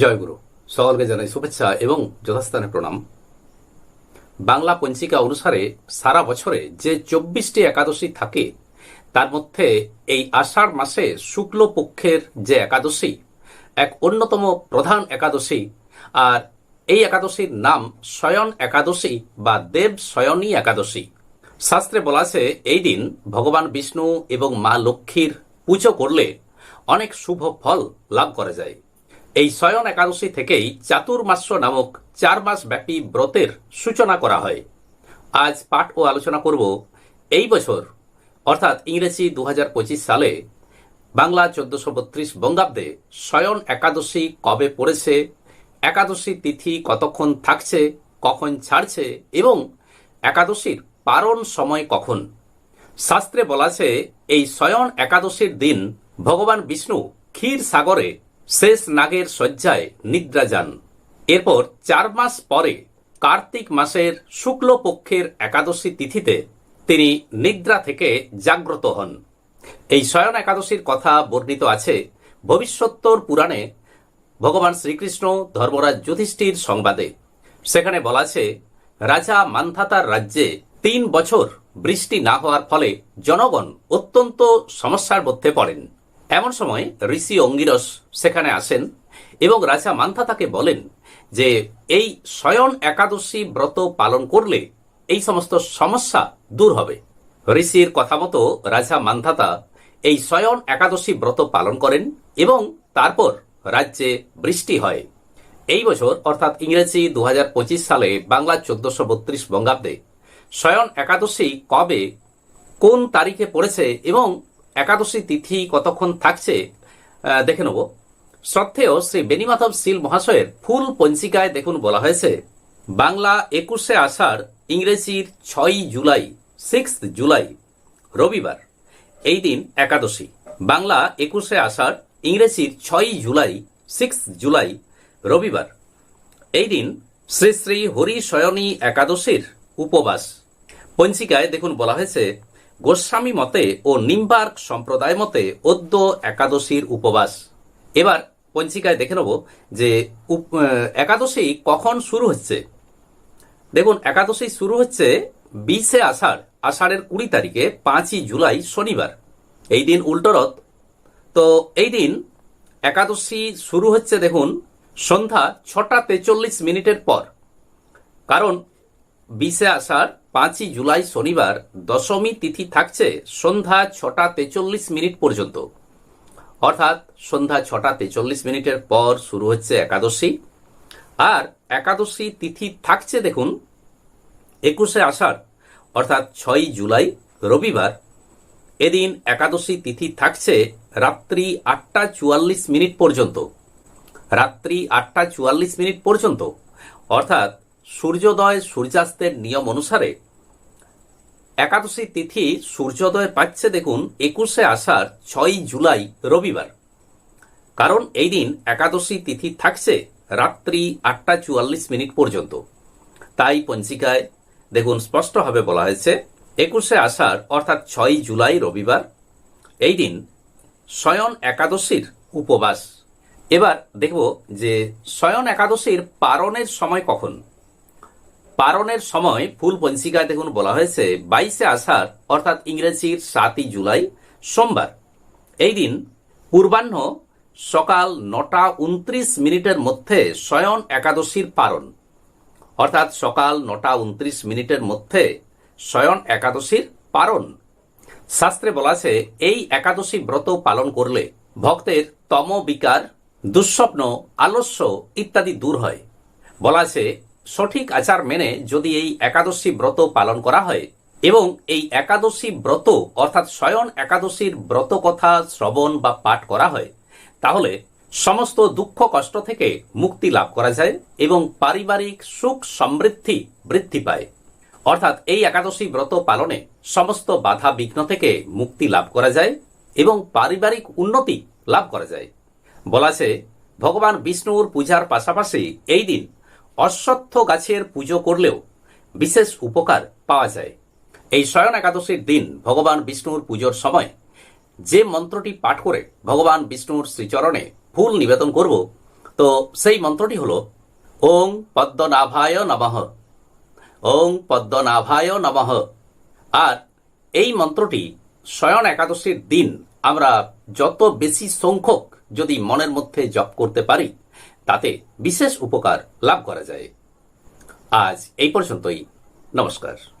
জয়গুরু, সকলকে জানাই শুভেচ্ছা এবং যথাস্থানে প্রণাম। বাংলা পঞ্চিকা অনুসারে সারা বছরে যে চব্বিশটি একাদশী থাকে, তার মধ্যে এই আষাঢ় মাসে শুক্ল পক্ষের যে একাদশী, এক অন্যতম প্রধান একাদশী, আর এই একাদশীর নাম শয়ন একাদশী বা দেব শয়নী একাদশী। শাস্ত্রে বলা আছে, এই দিন ভগবান বিষ্ণু এবং মা লক্ষ্মীর পুজো করলে অনেক শুভ ফল লাভ করা যায়। এই শয়ন একাদশী থেকেই চাতুর্মাস্য নামক চার মাস ব্যাপী ব্রতের সূচনা করা হয়। আজ পাঠ ও আলোচনা করব এই বছর, অর্থাৎ ইংরেজি দু হাজার পঁচিশ সালে বাংলা চোদ্দশো বত্রিশ বঙ্গাব্দে শয়ন একাদশী কবে পড়েছে, একাদশী তিথি কতক্ষণ থাকছে, কখন ছাড়ছে এবং একাদশীর পারণ সময় কখন? শাস্ত্রে বলা আছে, এই শয়ন একাদশীর দিন ভগবান বিষ্ণু ক্ষীর সাগরে শেষ নাগের শয্যায় নিদ্রা যান। এরপর চার মাস পরে, কার্তিক মাসের শুক্ল পক্ষের একাদশী তিথিতে তিনি নিদ্রা থেকে জাগ্রত হন। এই শয়ন একাদশীর কথা বর্ণিত আছে ভবিষ্যত্তর পুরাণে ভগবান শ্রীকৃষ্ণ ধর্মরাজ যুধিষ্ঠির সংবাদে। সেখানে বলা আছে, রাজা মান্ধাতার রাজ্যে তিন বছর বৃষ্টি না হওয়ার ফলে জনগণ অত্যন্ত সমস্যার মধ্যে পড়েন। এমন সময় ঋষি অঙ্গিরস সেখানে আসেন এবং রাজা মান্ধাতাকে বলেন যে, এই শয়ন একাদশী ব্রত পালন করলে এই সমস্ত সমস্যা দূর হবে। ঋষির কথা মতো রাজা মান্ধাতা এই স্বয়ন একাদশী ব্রত পালন করেন এবং তারপর রাজ্যে বৃষ্টি হয়। এই বছর, অর্থাৎ ইংরেজি দু হাজার পঁচিশ সালে বাংলা চোদ্দশো বত্রিশ বঙ্গাব্দে স্বয়ন একাদশী কবে, কোন তারিখে পড়েছে এবং একাদশী তিথি কতক্ষণ থাকছে দেখে নেব। শ্রদ্ধেয় শ্রী বেনিমাধব শীল মহাশয়ের ফুল পঞ্জিকায় দেখুন বলা হয়েছে, বাংলা একুশে আষাঢ়, ইংরেজির ছয়ই জুলাই সিক্স জুলাই, রবিবার, এই দিন একাদশী। বাংলা একুশে আষাঢ়, ইংরেজির ছয়ই জুলাই সিক্স জুলাই, রবিবার। এই দিন শ্রী শ্রী হরি শয়নী একাদশীর উপবাস। পঞ্চিকায় দেখুন বলা হয়েছে গোস্বামী মতে ও নিম্বার্ক সম্প্রদায় মতে অদ্য একাদশীর উপবাস। এবার পঞ্জিকায় দেখে নেব যে একাদশী কখন শুরু হচ্ছে। দেখুন, একাদশী শুরু হচ্ছে বিশে আষাঢ়, আষাঢ়ের কুড়ি তারিখে, পাঁচই জুলাই, শনিবার। এই দিন উল্টোরথ তো এই দিন একাদশী শুরু হচ্ছে, দেখুন, সন্ধ্যা ছটা তেচল্লিশ মিনিটের পর। কারণ বিশে আষাঢ় পাঁচই জুলাই শনিবার দশমী তিথি থাকছে সন্ধ্যা ছটা তেচল্লিশ মিনিট পর্যন্ত। অর্থাৎ সন্ধ্যা ছটা তেচল্লিশ মিনিটের পর শুরু হচ্ছে একাদশী। আর একাদশী তিথি থাকছে দেখুন, একুশে আষাঢ়, অর্থাৎ ছয়ই জুলাই, রবিবার। এদিন একাদশী তিথি থাকছে রাত্রি আটটা চুয়াল্লিশ মিনিট পর্যন্ত। রাত্রি আটটা চুয়াল্লিশ মিনিট পর্যন্ত। অর্থাৎ সূর্যোদয় সূর্যাস্তের নিয়ম অনুসারে একাদশী তিথি সূর্যোদয় পাচ্ছে দেখুন একুশে আষাঢ় ছয়ই জুলাই রবিবার। কারণ এই দিন একাদশী তিথি থাকছে রাত্রি আটটা চুয়াল্লিশ মিনিট পর্যন্ত। তাই পঞ্জিকায় দেখুন স্পষ্টভাবে বলা হয়েছে, একুশে আষাঢ় অর্থাৎ ছয়ই জুলাই রবিবার, এই দিন শয়ন একাদশীর উপবাস। এবার দেখব যে শয়ন একাদশীর পারণের সময় কখন। পারণের সময় ফুল পঞ্জিকায় দেখুন বলা হয়েছে, বাইশে আষাঢ়, অর্থাৎ ইংরেজির সাতই জুলাই, সোমবার। এই দিন পূর্বাহ্ন সকাল নটা উনত্রিশ মিনিটের মধ্যে শয়ন একাদশীর পারণ। অর্থাৎ সকাল নটা উনত্রিশ মিনিটের মধ্যে শয়ন একাদশীর পারণ। শাস্ত্রে বলা আছে, এই একাদশী ব্রত পালন করলে ভক্তের তম বিকার দুঃস্বপ্ন, আলস্য ইত্যাদি দূর হয়। বলা আছে সঠিক আচার মেনে যদি এই একাদশী ব্রত পালন করা হয় এবং এই একাদশী ব্রত অর্থাৎ স্বয়ন একাদশীর ব্রত কথা শ্রবণ বা পাঠ করা হয়, তাহলে সমস্ত দুঃখ কষ্ট থেকে মুক্তি লাভ করা যায় এবং পারিবারিক সুখ সমৃদ্ধি বৃদ্ধি পায়। অর্থাৎ এই একাদশী ব্রত পালনে সমস্ত বাধা বিঘ্ন থেকে মুক্তি লাভ করা যায় এবং পারিবারিক উন্নতি লাভ করা যায়। বলা আছে, ভগবান বিষ্ণুর পূজার পাশাপাশি এই দিন অশ্বত্থ গাছের পুজো করলেও বিশেষ উপকার পাওয়া যায়। এই শয়ন একাদশীর দিন ভগবান বিষ্ণুর পুজোর সময় যে মন্ত্রটি পাঠ করে ভগবান বিষ্ণুর শ্রীচরণে ফুল নিবেদন করব, তো সেই মন্ত্রটি হল, ওং পদ্মনাভায় নমঃ। ওং পদ্মনাভায় নমঃ। আর এই মন্ত্রটি শয়ন একাদশীর দিন আমরা যত বেশি সংখ্যক যদি মনের মধ্যে জপ করতে পারি তাতে বিশেষ উপকার লাভ করা যায়। আজ এই পর্যন্তই। নমস্কার।